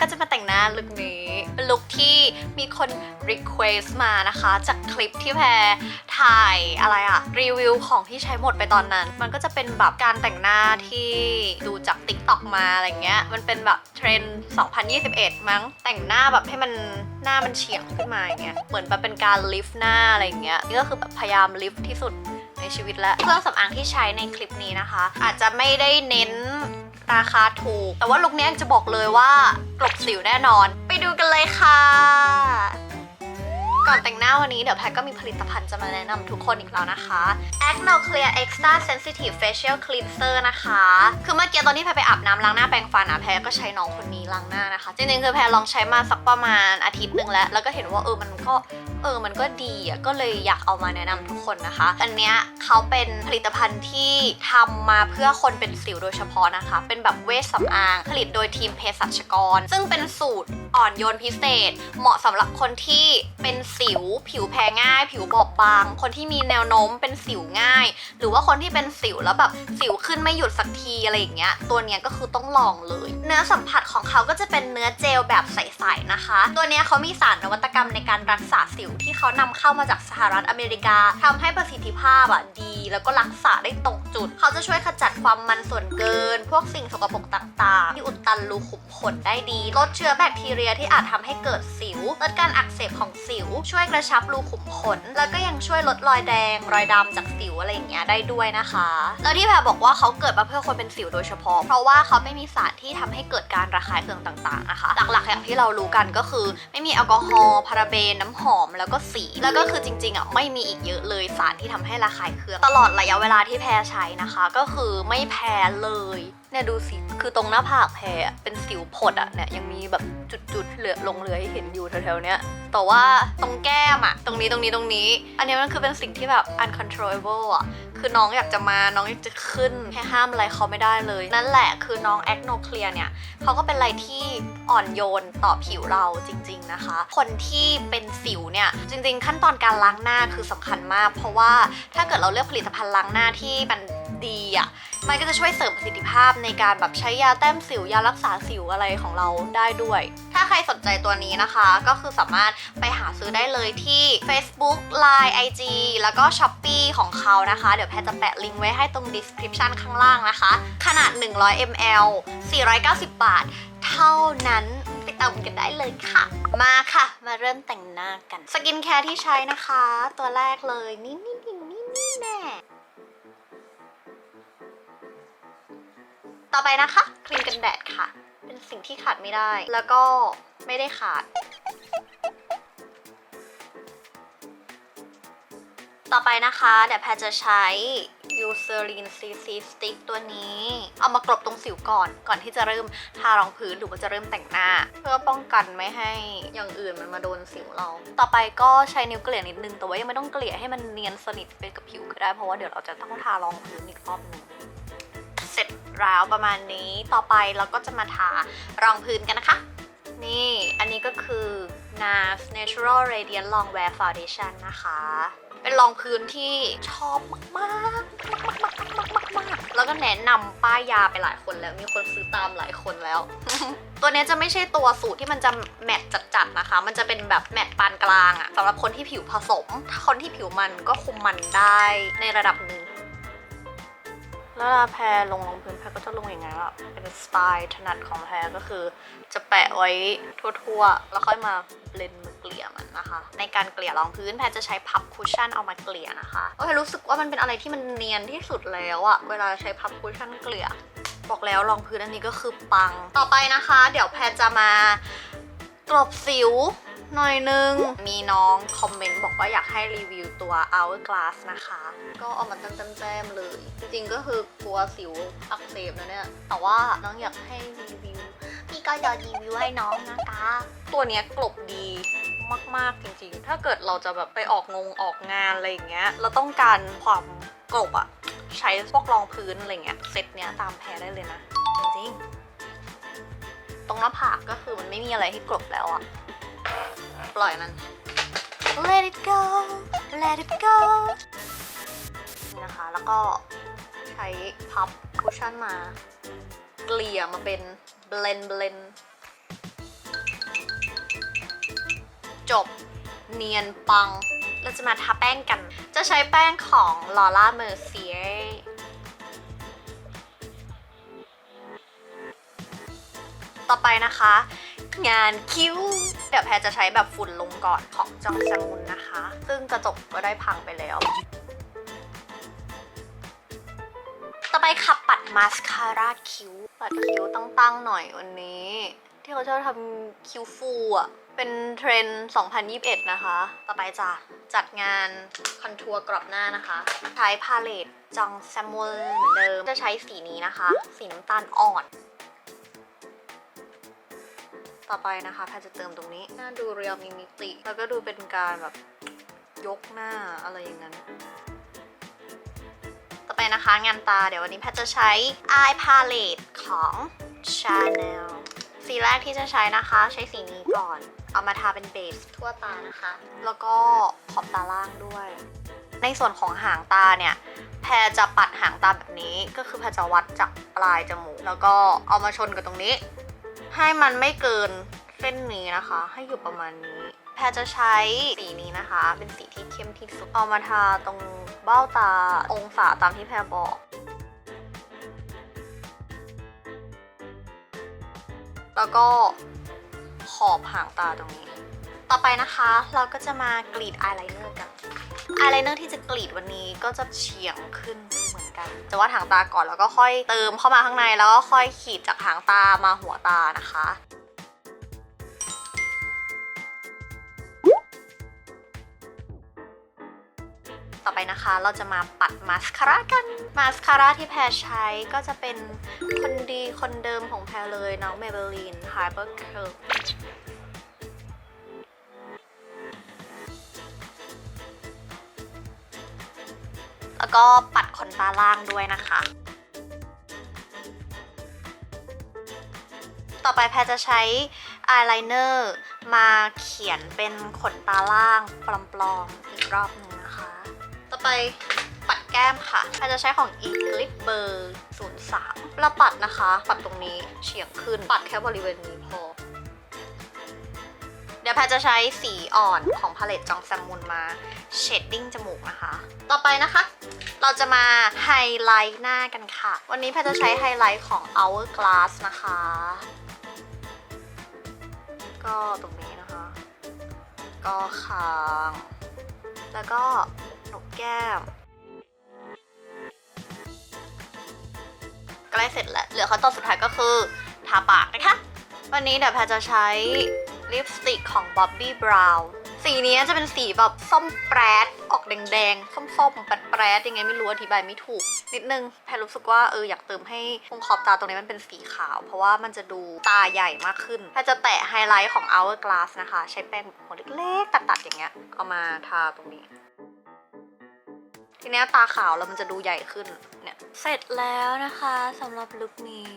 ก็จะมาแต่งหน้าลุคนี้เป็นลุคที่มีคน request มานะคะ จากคลิปที่แพรถ่ายอะไรอะรีวิวของที่ใช้หมดไปตอนนั้น มันก็จะเป็นแบบการแต่งหน้าที่ดูจาก TikTok มาอะไรเงี้ยมันเป็นแบบเทรนด์2021 มั้งแต่งหน้าแบบให้มันหน้ามันเฉียงขึ้นมาอย่างเงี้ยเหมือนแบบเป็นการลิฟต์หน้าอะไรเงี้ยนี่ก็คือแบบพยายามลิฟต์ที่สุดในชีวิตและเครื่องสำอางที่ใช้ในคลิปนี้นะคะ อาจจะไม่ได้เน้น ราคาถูก แต่ว่าลุคนี้จะบอกเลยว่ากลบสิวแน่นอน ไปดูกันเลยค่ะ ก่อนแต่งหน้าวันนี้เดี๋ยวแพทก็มีผลิตภัณฑ์จะมาแนะนำทุกคนอีกแล้วนะคะ Acne Clear Extra Sensitive Facial Cleanser นะคะ คือเมื่อกี้ตอนที่แพรไปอาบน้ำล้างหน้าแปรงฟันอะแพรก็ใช้น้องคนนี้ล้างหน้านะคะ จริงๆคือแพรลองใช้มาสักประมาณอาทิตย์หนึ่งแล้ว แล้วก็เห็นว่าเออมันก็เออมันก็ดีอะก็เลยอยากเอามาแนะนำทุกคนนะคะ อันเนี้ยเขาเป็นผลิตภัณฑ์ที่ทำมาเพื่อคนเป็นสิวโดยเฉพาะนะคะ เป็นแบบเวชสำอาง ผลิตโดยทีมเภสัชกร ซึ่งเป็นสูตรอ่อนโยนพิเศษ เหมาะสำหรับคนที่เป็นสิว ผิวแพ้ง่าย ผิวบอบบาง คนที่มีแนวโน้มเป็นสิวง่าย หรือว่าคนที่เป็นสิวแล้วแบบสิวขึ้นไม่หยุดสักทีอะไรอย่างเงี้ย ตัวเนี้ยก็คือต้องลองเลย เนื้อสัมผัสของเขาก็จะเป็นเนื้อเจลแบบใสๆนะคะ ตัวเนี้ยเขามีสารนวัตกรรมในการรักษาสิวที่เขานำเข้ามาจากสหรัฐอเมริกาทำให้ประสิทธิภาพอะดี แล้วก็รักษาได้ตรงจุด เขาจะช่วยขจัดความมันส่วนเกิน พวกสิ่งสกปรกต่างๆ ที่อุดตันรูขุมขนได้ดี ลดเชื้อแบคทีเรียที่อาจทำให้เกิดสิว ลดการอักเสบของสิวช่วยกระชับรูขุมขน แล้วก็ยังช่วยลดรอยแดง รอยดำจากสิวอะไรอย่างเงี้ยได้ด้วยนะคะ แล้วที่แพรบอกว่าเขาเกิดมาเพื่อคนเป็นสิวโดยเฉพาะ เพราะว่าเขาไม่มีสารที่ทำให้เกิดการระคายเคืองต่างๆนะคะ หลักๆอย่างที่เรารู้กันก็คือ ไม่มีแอลกอฮอล์พาราเบนน้ำหอมแล้วก็สี แล้วก็คือจริงๆอะไม่มีอีกเยอะเลยสารที่ทำให้ระคายเคือง ตลอดระยะเวลาที่แพรใช้นะคะ ก็คือไม่แพ้เลย เนี่ยดูสิคือตรงหน้าผากแพรเป็นสิวผดอะเนี่ยยังมีแบบจุดๆเหลือลงเหลือให้เห็นอยู่แถวๆเนี้ยแต่ว่าตรงแก้มอะตรงนี้ตรงนี้ตรงนี้ อันนี้มันคือเป็นสิ่งที่แบบ uncontrollable อะคือน้องอยากจะมาน้องอยากจะขึ้นแค่ห้ามอะไรเขาไม่ได้เลย นั่นแหละคือน้อง Acno Clear เนี่ยเขาก็เป็นอะไรที่อ่อนโยนต่อผิวเราจริง ๆนะคะ คนที่เป็นสิวเนี่ยจริง ๆ ขั้นตอนการล้างหน้าคือสำคัญมาก เพราะว่าถ้าเกิดเราเลือกผลิตภัณฑ์ล้างหน้าที่มัน ดีอะมันก็จะช่วยเสริมประสิทธิภาพในการแบบใช้ยาแต้มสิวยารักษาสิวอะไรของเราได้ด้วย ถ้าใครสนใจตัวนี้นะคะ ก็คือสามารถไปหาซื้อได้เลยที่ Facebook Line IG แล้วก็ s h อ p e e ของเขานะคะ เดี๋ยวแพทจะแปะลิงก์ไว้ให้ตรง description ข้างล่างนะคะ ขนาด 100 ml 490 บาท เท่านั้นไปเติมกันได้เลยค่ะ มาค่ะ มาเริ่มแต่งหน้ากัน สกินแคร์ที่ใช้นะคะ ตัวแรกเลยนี่นี่นี่นี่นี่แน่ ต่อไปนะคะครีมกันแดดค่ะ เป็นสิ่งที่ขาดไม่ได้ แล้วก็ไม่ได้ขาด ต่อไปนะคะเดี๋ยวแพรจะใช้ Eucerin CC Stick ตัวนี้ เอามากรบตรงสิวก่อน ก่อนที่จะเริ่มทารองพื้นหรือว่าจะเริ่มแต่งหน้า เพื่อป้องกันไม่ให้อย่างอื่นมันมาโดนสิวเรา ต่อไปก็ใช้นิ้วเกลี่ยนิดนึง แต่ว่ายังไม่ต้องเกลี่ยให้มันเนียนสนิทไปกับผิวก็ได้ เพราะว่าเดี๋ยวเราจะต้องทารองพื้นอีกรอบหนึง แล้วประมาณนี้ต่อไปเราก็จะมาทารองพื้นกันนะคะ นี่อันนี้ก็คือ NARS Natural Radiant Longwear Foundation นะคะ เป็นรองพื้นที่ชอบมากๆมากๆๆๆๆแล้วก็แนะนำป้ายยาไปหลายคนแล้วมีคนซื้อตามหลายคนแล้ว ตัวนี้จะไม่ใช่ตัวสูตรที่มันจะแมตจัดๆนะคะ มันจะเป็นแบบแมตปานกลางอะสำหรับคนที่ผิวผสม ถ้าคนที่ผิวมันก็คุมมันได้ในระดับหนึ่ง เวลาแพรลงรองพื้นแพรก็จะลงอย่างไงล่ะเป็นสไตล์ถนัดของแพรก็คือ จะแปะไว้ทั่วๆ แล้วค่อยมาเบลนมือเกลี่ยมันนะคะ ในการเกลี่ยรองพื้นแพรจะใช้พับคุชชั่นเอามาเกลี่ยนะคะเพราะแพรรู้สึกว่ามันเป็นอะไรที่มันเนียนที่สุดแล้วอะเวลาใช้พับคุชชั่นเกลี่ยบอกแล้วรองพื้นอันนี้ก็คือปัง ต่อไปนะคะ เดี๋ยวแพรจะมากรบสิว หน่อยนึง มีน้องคอมเมนต์บอกว่าอยากให้รีวิวตัว Hourglass นะคะ ก็เอามาตั้มๆแต้มๆเลย จริงๆก็คือกลัวสิวอักเสบนะเนี่ย แต่ว่าน้องอยากให้รีวิวพี่ก็จะรีวิวให้น้องนะคะ ตัวเนี้ยกลบดีมากๆจริงๆ ถ้าเกิดเราจะแบบไปออกงงออกงานอะไรอย่างเงี้ย เราต้องการความกลบอะใช้พวกรองพื้นอะไรเงี้ยเซตเนี้ยตามแพ้ได้เลยนะ จริงๆ ตรงหน้าผากก็คือมันไม่มีอะไรให้กลบแล้วอะ ปล่อยมัน let it go let it go นี่นะคะ แล้วก็ใช้พับคุชชั่นมา เกลี่ยมาเป็น blend blend จบเนียนปัง เราจะมาทาแป้งกัน จะใช้แป้งของ Laura Mercier ต่อไปนะคะ งานคิ้ว เดี๋ยวแพรจะใช้แบบฝุ่นลงก่อนของจองซามุนนะคะ ซึ่งกระจกก็ได้พังไปแล้ว ต่อไปขับปัดมาสคาร่าคิ้ว ปัดคิ้วตั้งๆหน่อยวันนี้ ที่เขาชอบทำคิ้วฟูอะเป็นเทรนด์2021 นะคะ ต่อไปจ้ะ จัดงานคอนทัวร์กรอบหน้านะคะ ใช้พาเลตจองแซมมลเหมือนเดิม จะใช้สีนี้นะคะ สีน้ำตาลอ่อน ต่อไปนะคะแพรจะเติมตรงนี้ หน้าดูเรียลมีมิติ แล้วก็ดูเป็นการแบบยกหน้าอะไรอย่างนั้น ต่อไปนะคะงานตาเดี๋ยววันนี้แพทจะใช้ Eye Palette ของ Chanel สีแรกที่จะใช้นะคะ ใช้สีนี้ก่อน เอามาทาเป็นเบสทั่วตานะคะ แล้วก็ขอบตาล่างด้วย ในส่วนของหางตาเนี่ยแพรจะปัดหางตาแบบนี้ก็คือแพรจะวัดจากปลายจมูก แล้วก็เอามาชนกับตรงนี้ ให้มันไม่เกินเส้นนี้นะคะ ให้อยู่ประมาณนี้ แพรจะใช้สีนี้นะคะ เป็นสีที่เข้มที่สุด เอามาทาตรงเบ้าตาองศาตามที่แพรบอกแล้วก็ขอบหางตาตรงนี้ ต่อไปนะคะ เราก็จะมากรีดอายไลเนอร์กัน อายไลเนอร์ที่จะกรีดวันนี้ก็จะเฉียงขึ้นเหมือน กันจะวาดหางตาก่อนแล้วก็ค่อยเติมเข้ามาข้างในแล้วก็ค่อยขีดจากหางตามาหัวตานะคะต่อไปนะคะเราจะมาปัดมาสคาร่ากัน มาสคาร่าที่แพรใช้ก็จะเป็นคนดีคนเดิมของแพรเลยน้องเมเบลีน Hyper Curl แล้วก็ปัดขนตาล่างด้วยนะคะ ต่อไปแพรจะใช้อายไลเนอร์มาเขียนเป็นขนตาล่างปลอมๆอีกรอบหนึ่งนะคะ ต่อไปปัดแก้มค่ะแพรจะใช้ของ Eclipse เบอร์03แล้วปัดนะคะ ปัดตรงนี้เฉียงขึ้น ปัดแค่บริเวณนี้พอเดี๋ยวแพจะใช้สีอ่อนของพาเลตจองแซมมุนมาเชดดิ้งจมูกนะคะ ต่อไปนะคะ เราจะมาไฮไลท์หน้ากันค่ะ วันนี้แพจะใช้ไฮไลท์ของ Hourglass นะคะ ก็ตรงนี้นะคะ ก็คาง แล้วก็หนกแก้มใกล้เสร็จแล้ว เหลือขั้นตอนสุดท้ายก็คือทาปากนะคะ วันนี้เดี๋ยวแพจะใช้ลิปสติกของ Bobbi Brown สีนี้จะเป็นสีแบบส้มแปรด ออกแดงๆส้มๆแปรดๆยังไงไม่รู้อธิบายไม่ถูก นิดนึงแพรรู้สึกว่าเอออยากเติมให้ตรงขอบตาตรงนี้มันเป็นสีขาว เพราะว่ามันจะดูตาใหญ่มากขึ้นแพรจะแตะไฮไลท์ของ Hourglass นะคะ ใช้แป้งหัวเล็กๆตัดๆอย่างเงี้ยเอามาทาตรงนี้ทีนี้ตาขาวแล้วมันจะดูใหญ่ขึ้นเนี่ยเสร็จแล้วนะคะสำหรับลุคนี้